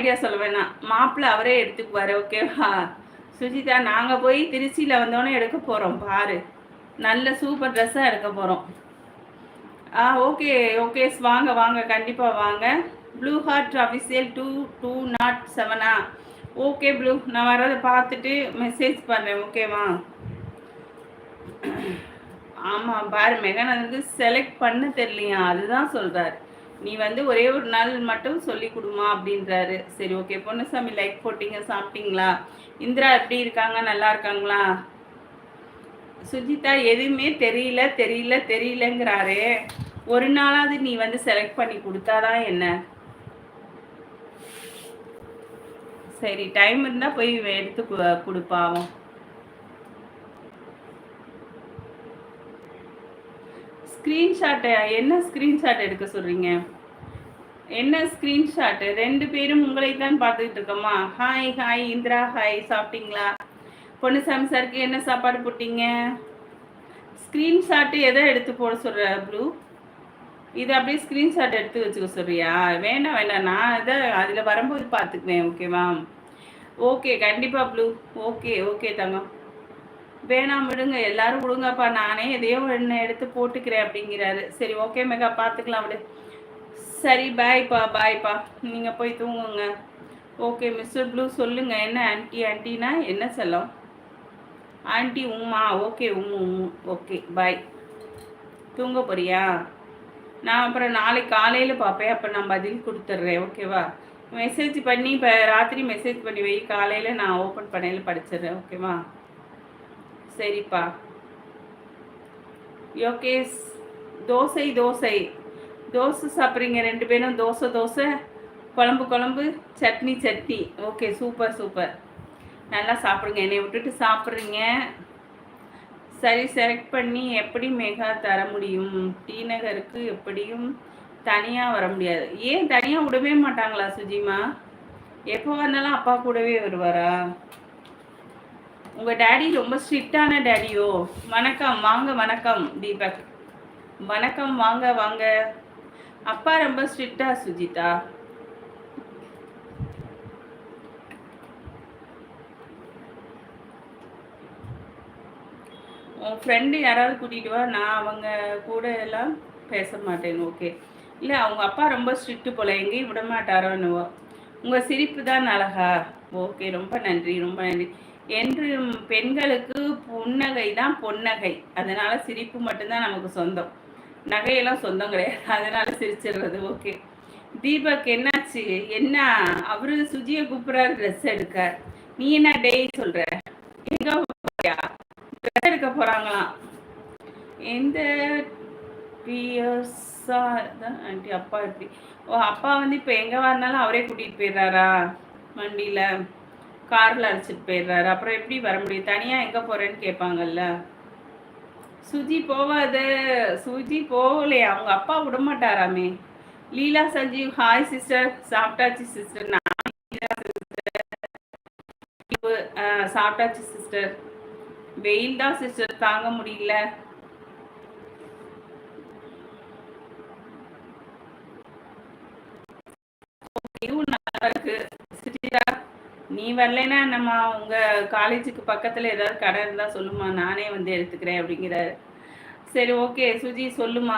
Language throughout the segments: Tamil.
ஐடியா சொல்ல வேணாம் மாப்பிள்ளை அவரே எடுத்துக்குவார் ஓகேவா சுஜிதா நாங்கள் போய் திருச்சியில் வந்தோன்னே எடுக்க போகிறோம் பாரு. நல்ல சூப்பர் ட்ரெஸ்ஸாக எடுக்க போகிறோம் ஆ ஓகே ஓகே வாங்க வாங்க கண்டிப்பாக வாங்க. Blue heart official two two not Sevana okay blue நான் வரதை பார்த்துட்டு மெசேஜ் பண்ணுறேன் ஓகேவா ஆமாம் பாரு மெகன் வந்து செலக்ட் பண்ண தெரியலையா? அதுதான் சொல்கிறார் நீ வந்து ஒரே ஒரு நாள் மட்டும் சொல்லி கொடுமா அப்படின்றாரு. சரி ஓகே பொன்னுசாமி லைக் போட்டிங்க சாப்பிட்டீங்களா? இந்திரா எப்படி இருக்காங்க? நல்லா இருக்காங்களா? சுஜிதா எதுவுமே தெரியல தெரியல தெரியலங்கிறாரே. ஒரு நாளாவது நீ வந்து செலக்ட் பண்ணி கொடுத்தாதான் என்ன? சரி டைம் இருந்தால் போய் எடுத்து கொடுப்பாவும் ஸ்க்ரீன்ஷாட்டை என்ன ஸ்க்ரீன்ஷாட் எடுக்க சொல்கிறீங்க என்ன ஸ்க்ரீன்ஷாட்டு ரெண்டு பேரும் உங்களை தான் பார்த்துக்கிட்டு இருக்கோமா? ஹாய் ஹாய் இந்திரா ஹாய் சாப்பிட்டீங்களா? பொன்னுசாமி சாருக்கு என்ன சாப்பாடு போட்டீங்க? ஸ்க்ரீன்ஷாட்டு எதை எடுத்து போட சொல்கிற ப்ளூ இதை அப்படியே ஸ்க்ரீன்ஷாட் எடுத்து வச்சுக்க சொல்றியா? வேண்டாம் வேண்டாம். நான் இதை அதில் வரும்போது பார்த்துக்குவேன் ஓகேவா ஓகே கண்டிப்பாக ப்ளூ ஓகே ஓகே தங்கம். வேணாம் விடுங்க எல்லாரும் விடுங்கப்பா நானே எதையோ என்ன எடுத்து போட்டுக்கிறேன் அப்படிங்கிறாரு. சரி ஓகே மெகா பார்த்துக்கலாம் விடு. சரி பாய்ப்பா பாய்ப்பா நீங்கள் போய் தூங்குங்க. ஓகே மிஸ்டர் ப்ளூ சொல்லுங்கள் என்ன ஆன்ட்டி ஆன்ட்டினா என்ன செல்லம்? ஆன்ட்டி உம்மா ஓகே உம்மு உம்மு. ஓகே பாய் தூங்க போறியா? நான் அப்புறம் நாளைக்கு காலையில் பார்ப்பேன் அப்போ நான் பதில் கொடுத்துட்றேன் ஓகேவா மெசேஜ் பண்ணி இப்போ ராத்திரி மெசேஜ் பண்ணி வை காலையில் நான் ஓப்பன் பண்ணையில் படிச்சிடுறேன் ஓகேவா சரிப்பா. யோகேஷ் தோசை தோசை. தோசை சாப்பிட்றீங்க ரெண்டு பேரும் தோசை தோசை. குழம்பு குழம்பு chutney chutney. Okay super super. நல்லா சாப்பிடுங்க என்னை விட்டுட்டு சாப்பிட்றீங்க. சரி செலக்ட் பண்ணி எப்படி மெகா தர முடியும்? டி நகருக்கு எப்படியும் தனியாக வர முடியாது. ஏன் தனியாக விடவே மாட்டாங்களா சுஜிமா? எப்போ வந்தாலும் அப்பா கூடவே வருவாரா? உங்கள் டேடி ரொம்ப ஸ்ட்ரிக்டான டேடியோ வணக்கம் வாங்க வணக்கம் தீபக். வணக்கம் வாங்க வாங்க. அப்பா ரொம்ப ஸ்ட்ரிக்டா சுஜிதா? உன் ஃப்ரெண்டு யாராவது கூட்டிகிட்டு வா நான் அவங்க கூட எல்லாம் பேச மாட்டேன் ஓகே இல்லை அவங்க அப்பா ரொம்ப ஸ்ட்ரிக்ட்டு போல எங்கேயும் விட மாட்டாரோன்னுவோ உங்கள் சிரிப்பு தான் அழகா? ஓகே ரொம்ப நன்றி ரொம்ப நன்றி. என்று பெண்களுக்கு புன்னகை தான் பொன்னகை. அதனால சிரிப்பு மட்டும்தான் நமக்கு சொந்தம். நகையெல்லாம் சொந்தம் கிடையாது. அதனால சிரிச்சிடுறது. ஓகே. தீபக் என்னாச்சு? என்ன? அவரு சுஜியை கூப்பிட்றாரு ட்ரெஸ் எடுக்க. நீ என்ன டெய் சொல்ற? எங்க ட்ரெஸ் எடுக்க போறாங்களாம். எந்த பியர்ஸா? ஆண்டி அப்பா எப்படி? ஓ அப்பா வந்து இப்போ எங்கே வரனாலும் அவரே கூட்டிகிட்டு போயிடுறாரா? வண்டியில். காரில் அழைச்சிட்டு போயிடுறாரு. அப்புறம் எப்படி வர முடியும்? தனியாக எங்கே போகிறேன்னு கேட்பாங்கல்ல. சுஜி போவாத. சுஜி போகலையே. அவங்க அப்பா விட மாட்டாராமே லீலா சஞ்சீவ் ஹாய் சிஸ்டர். சாப்பிட்டாச்சு சிஸ்டர். நான் சாப்பிட்டாச்சு சிஸ்டர். வெயில் தான் சிஸ்டர். தாங்க முடியல. இதுவும் நல்லா இருக்கு. நீ வரலைன்னா நம்ம உங்க காலேஜுக்கு பக்கத்துல ஏதாவது கடை இருந்தா சொல்லுமா நானே வந்து எடுத்துக்கிறேன் அப்படிங்கிறாரு. சரி ஓகே. சுஜி சொல்லுமா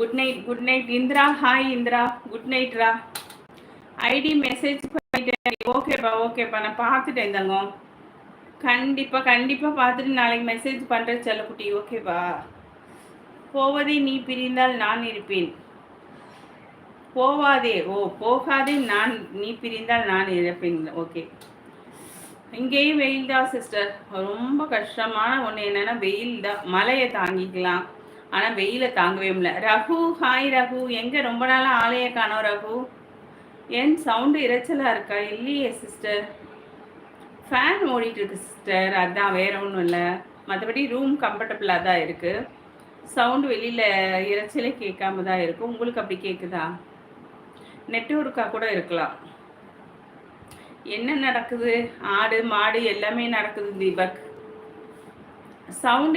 good night good night Indira hi Indira. Good night ரா. ஐடி மெசேஜ் பண்ணிட்டேன். ஓகேப்பா ஓகேப்பா நான் பார்த்துட்டேன் தங்கம். கண்டிப்பாக கண்டிப்பாக பார்த்துட்டு நாளைக்கு மெசேஜ் பண்ணுற செல்லக்குட்டி. ஓகேவா போவதே நீ பிரிந்தால் நான் இருப்பேன். போவாதே ஓ போகாதே நான் நீ பிரிந்தால் நான் இருப்பேன். ஓகே. இங்கேயும் வெயில் தான் சிஸ்டர் ரொம்ப கஷ்டமான ஒன்று என்னென்னா வெயில் தான் மழையை தாங்கிக்கலாம். ஆனால் வெயிலை தாங்கவே முடியல. ரகு ஹாய் ரகு. எங்கே ரொம்ப நாளாக ஆலைய காணோம் ரகு. என் சவுண்டு இறைச்சலாக இருக்கா? இல்லையே சிஸ்டர் ஃபேன் ஓடிட்டு இருக்கு சிஸ்டர் அதான் வேற ஒன்றும் இல்லை. மற்றபடி ரூம் கம்ஃபர்டபுளாக தான் இருக்குது சவுண்டு வெளியில் இறைச்சலே கேட்காம தான் இருக்கும். உங்களுக்கு அப்படி கேட்குதா நெட்ஒர்க்காக கூட இருக்கலாம். என்ன நடக்குது? ஆடு மாடு எல்லாமே நடக்குது தீபக். சவுண்டு